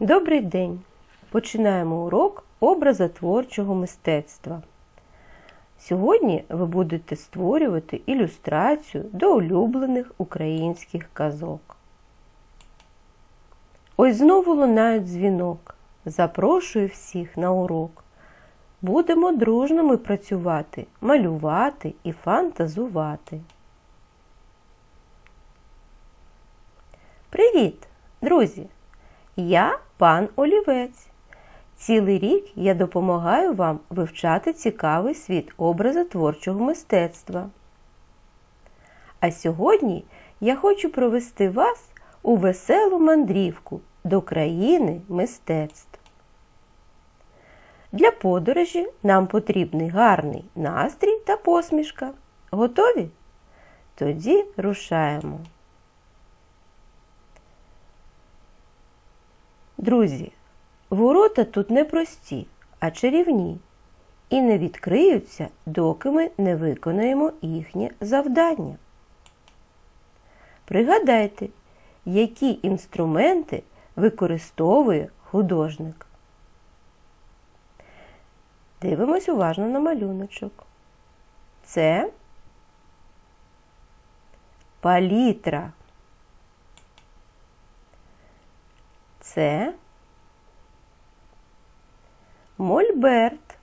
Добрий день! Починаємо урок образотворчого мистецтва. Сьогодні ви будете створювати ілюстрацію до улюблених українських казок. Ось знову лунає дзвінок. Запрошую всіх на урок. Будемо дружними працювати, малювати і фантазувати. Привіт, друзі! Я пан Олівець. Цілий рік я допомагаю вам вивчати цікавий світ образотворчого мистецтва. А сьогодні я хочу провести вас у веселу мандрівку до країни мистецтв. Для подорожі нам потрібний гарний настрій та посмішка. Готові? Тоді рушаємо. Друзі, ворота тут не прості, а чарівні, і не відкриються, доки ми не виконаємо їхнє завдання. Пригадайте, які інструменти використовує художник. Дивимось уважно на малюночок. Це палітра. Це мольберт.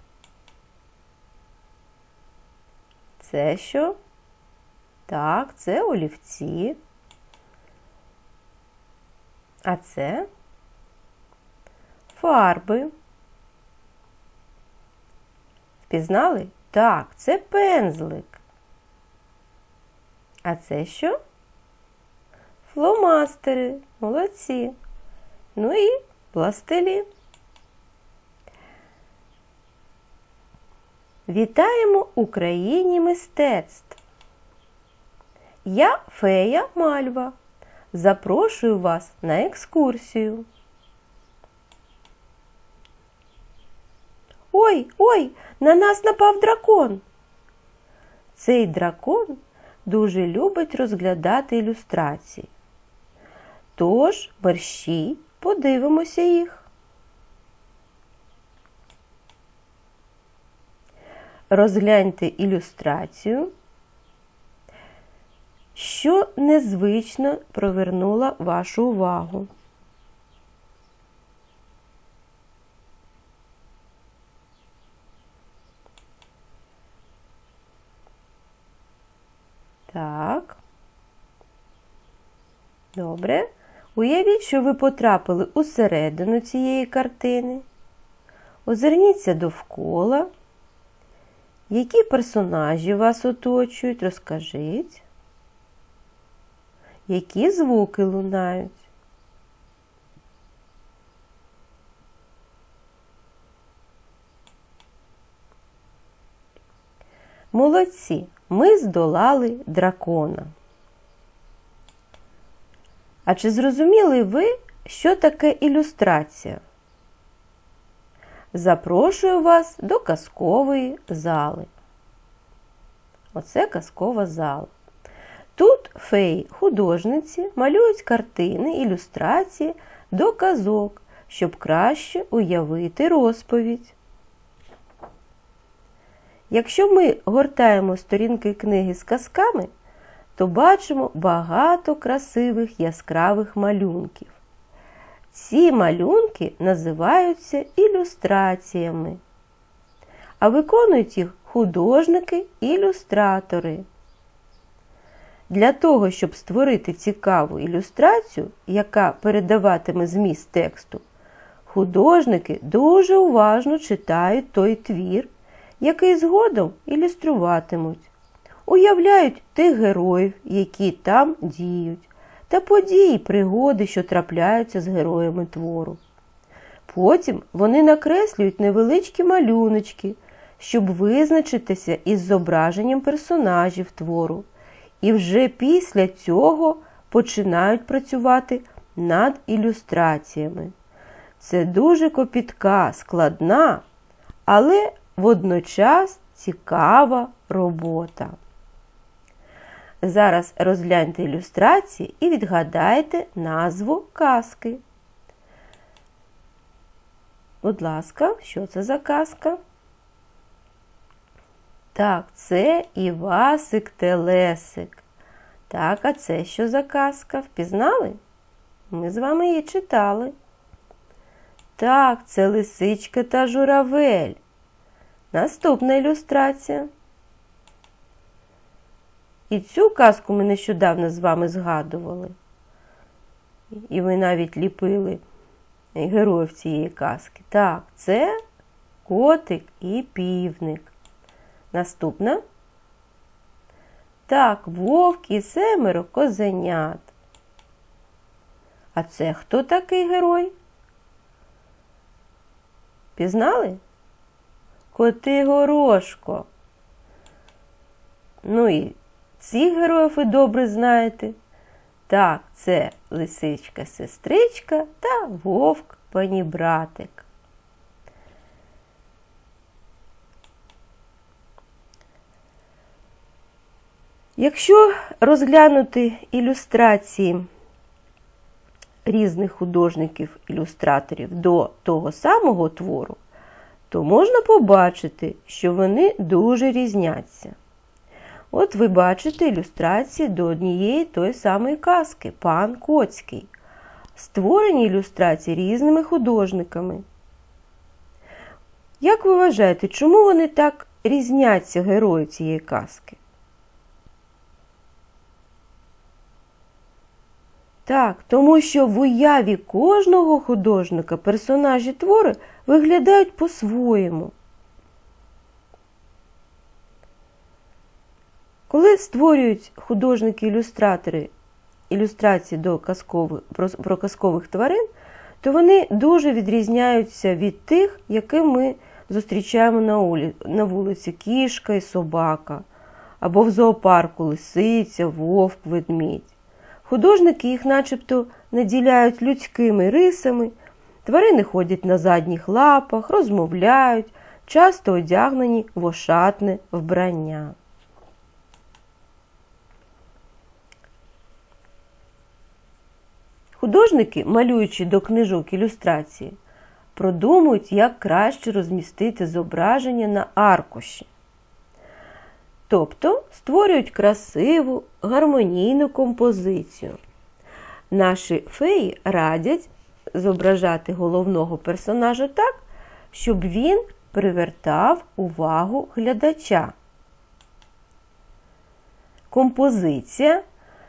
Це що? Так, це олівці. А це фарби. Впізнали? Так, це пензлик. А це що? Фломастери. Молодці. Ну і пластилі. Вітаємо Україні мистецтв. Я фея Мальва. Запрошую вас на екскурсію. Ой, ой, на нас напав дракон. Цей дракон дуже любить розглядати ілюстрації. Тож мерщій подивимося їх. Розгляньте ілюстрацію, що незвично провернула вашу увагу. Так. Добре. Уявіть, що ви потрапили усередину цієї картини. Озирніться довкола. Які персонажі вас оточують, розкажіть. Які звуки лунають? Молодці, ми здолали дракона. А чи зрозуміли ви, що таке ілюстрація? Запрошую вас до казкової зали. Оце казкова зала. Тут феї, художниці малюють картини, ілюстрації до казок, щоб краще уявити розповідь. Якщо ми гортаємо сторінки книги з казками, то бачимо багато красивих яскравих малюнків. Ці малюнки називаються ілюстраціями, а виконують їх художники-ілюстратори. Для того, щоб створити цікаву ілюстрацію, яка передаватиме зміст тексту, художники дуже уважно читають той твір, який згодом ілюструватимуть, уявляють тих героїв, які там діють та події, пригоди, що трапляються з героями твору. Потім вони накреслюють невеличкі малюночки, щоб визначитися із зображенням персонажів твору, і вже після цього починають працювати над ілюстраціями. Це дуже копітка, складна, але водночас цікава робота. Зараз розгляньте ілюстрації і відгадайте назву казки. Будь ласка, що це за казка? Так, це Івасик Телесик. Так, а це що за казка? Впізнали? Ми з вами її читали. Так, це лисичка та журавель. Наступна ілюстрація. І цю казку ми нещодавно з вами згадували. І ви навіть ліпили героїв цієї казки. Так, це котик і півник. Наступна. Так, вовк і семеро козенят. А це хто такий герой? Пізнали? Коти горошко. Ну і цих героїв ви добре знаєте. Так, це лисичка сестричка та вовк панібратик. Якщо розглянути ілюстрації різних художників-ілюстраторів до того самого твору, то можна побачити, що вони дуже різняться. От ви бачите ілюстрації до однієї тої самої казки Пан Коцький. Створені ілюстрації різними художниками. Як ви вважаєте, чому вони так різняться герої цієї казки? Так, тому що в уяві кожного художника персонажі твори виглядають по-своєму. Коли створюють художники-ілюстратори ілюстрації до казкових, про, казкових тварин, то вони дуже відрізняються від тих, які ми зустрічаємо на вулиці кішка і собака, або в зоопарку лисиця, вовк, ведмідь. Художники їх начебто наділяють людськими рисами, тварини ходять на задніх лапах, розмовляють, часто одягнені в ошатне вбрання. Художники, малюючи до книжок ілюстрації, продумують, як краще розмістити зображення на аркуші. Тобто створюють красиву, гармонійну композицію. Наші феї радять зображати головного персонажа так, щоб він привертав увагу глядача. Композиція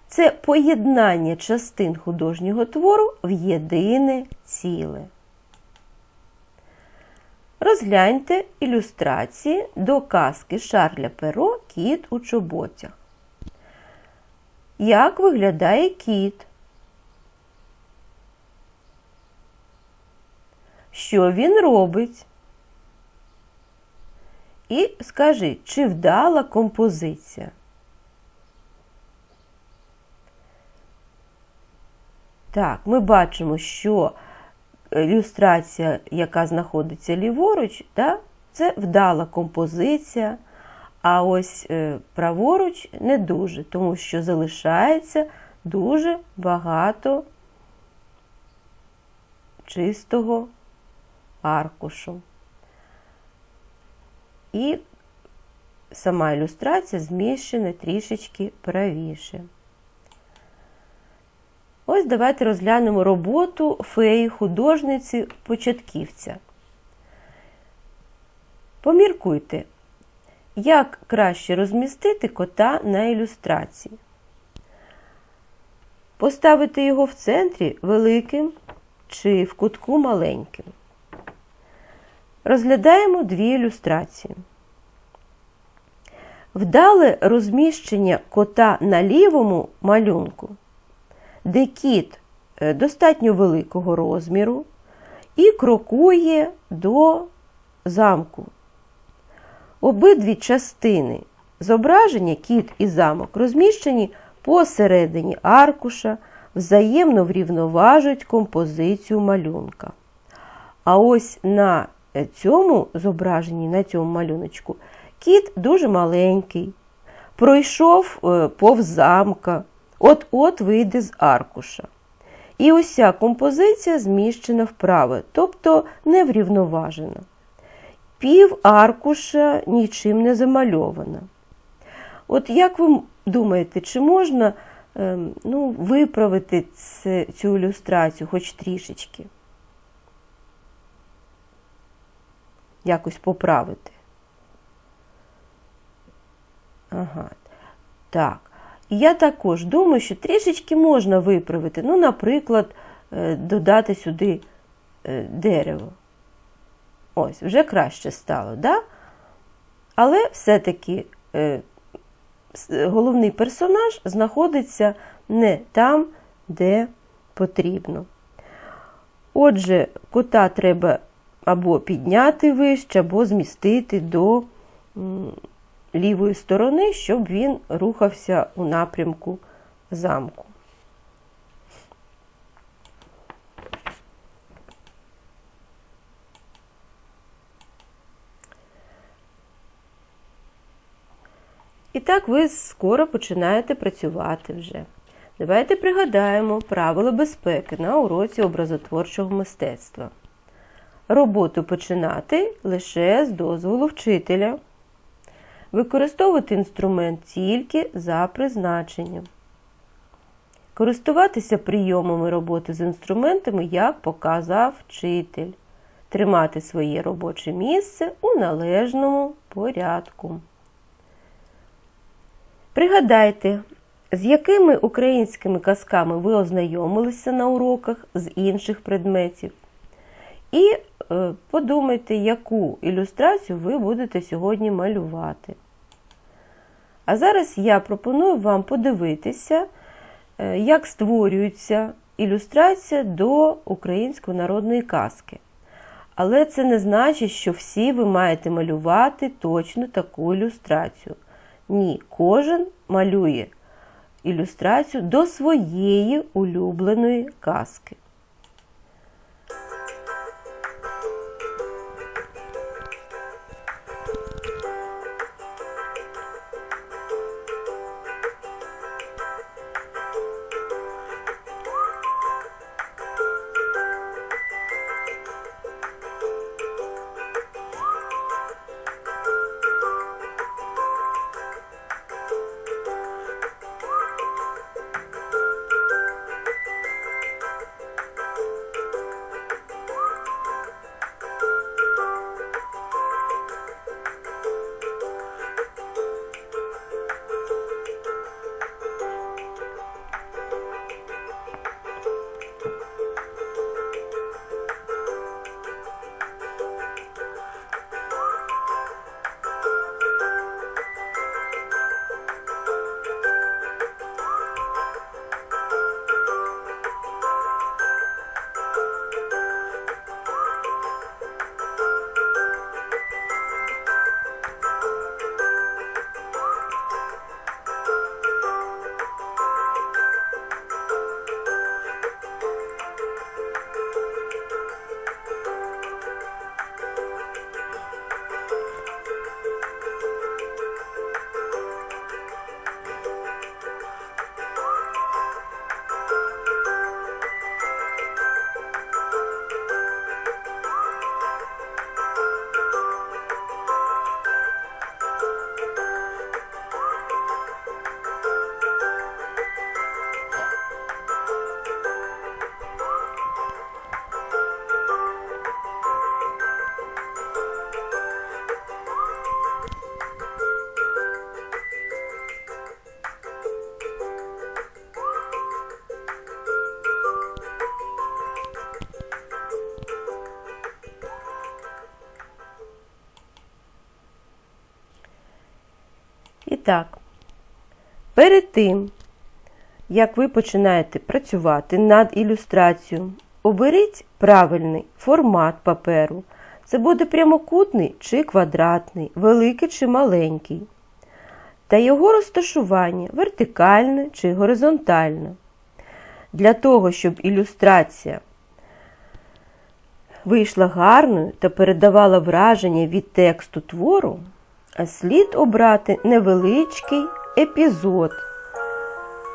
це поєднання частин художнього твору в єдине ціле. Розгляньте ілюстрації до казки Шарля Перо Кіт у чоботях. Як виглядає кіт? Що він робить? І скажи, чи вдала композиція? Так, ми бачимо, що ілюстрація, яка знаходиться ліворуч, да, це вдала композиція, а ось е, праворуч не дуже, тому що залишається дуже багато чистого аркушу. І сама ілюстрація зміщена трішечки правіше. Ось давайте розглянемо роботу феї художниці початківця. Поміркуйте, як краще розмістити кота на ілюстрації. Поставити його в центрі великим чи в кутку маленьким. Розглядаємо дві ілюстрації. Вдале розміщення кота на лівому малюнку де кіт е, достатньо великого розміру і крокує до замку. Обидві частини зображення кіт і замок розміщені посередині аркуша, взаємно врівноважують композицію малюнка. А ось на цьому зображенні, на цьому малюночку, кіт дуже маленький, пройшов е, повз замка. От-от вийде з аркуша. І уся композиція зміщена вправо, тобто неврівноважена. Пів аркуша нічим не замальована. От як ви думаєте, чи можна ем, ну, виправити цю ілюстрацію хоч трішечки? Якось поправити? Ага. Так. Я також думаю, що трішечки можна виправити. Ну, наприклад, е, додати сюди е, дерево. Ось, вже краще стало, да? Але все-таки е, головний персонаж знаходиться не там, де потрібно. Отже, кота треба або підняти вище, або змістити до лівої сторони, щоб він рухався у напрямку замку. І так ви скоро починаєте працювати вже. Давайте пригадаємо правила безпеки на уроці образотворчого мистецтва. Роботу починати лише з дозволу вчителя. Використовувати інструмент тільки за призначенням. Користуватися прийомами роботи з інструментами, як показав вчитель. Тримати своє робоче місце у належному порядку. Пригадайте, з якими українськими казками ви ознайомилися на уроках з інших предметів. І е, подумайте, яку ілюстрацію ви будете сьогодні малювати. А зараз я пропоную вам подивитися, е, як створюється ілюстрація до української народної казки. Але це не значить, що всі ви маєте малювати точно таку ілюстрацію. Ні, кожен малює ілюстрацію до своєї улюбленої казки. Так, перед тим, як ви починаєте працювати над ілюстрацією, оберіть правильний формат паперу. Це буде прямокутний чи квадратний, великий чи маленький. Та його розташування вертикальне чи горизонтальне. Для того, щоб ілюстрація вийшла гарною та передавала враження від тексту твору, слід обрати невеличкий епізод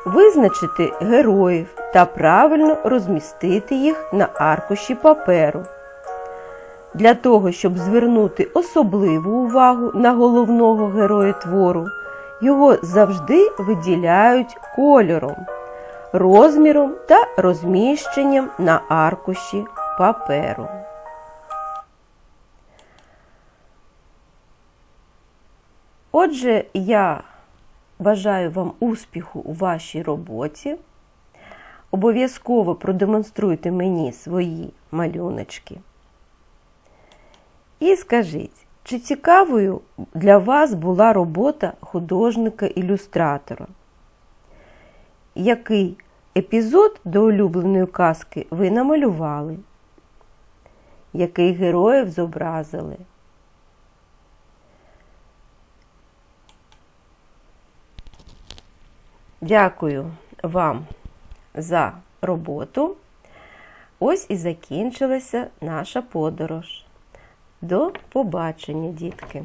визначити героїв та правильно розмістити їх на аркуші паперу. Для того, щоб звернути особливу увагу на головного героя твору, його завжди виділяють кольором, розміром та розміщенням на аркуші паперу. Отже, я бажаю вам успіху у вашій роботі. Обов'язково продемонструйте мені свої малюночки. І скажіть, чи цікавою для вас була робота художника-ілюстратора? Який епізод до улюбленої казки ви намалювали? Який героїв зобразили? Дякую вам за роботу. Ось і закінчилася наша подорож. До побачення, дітки!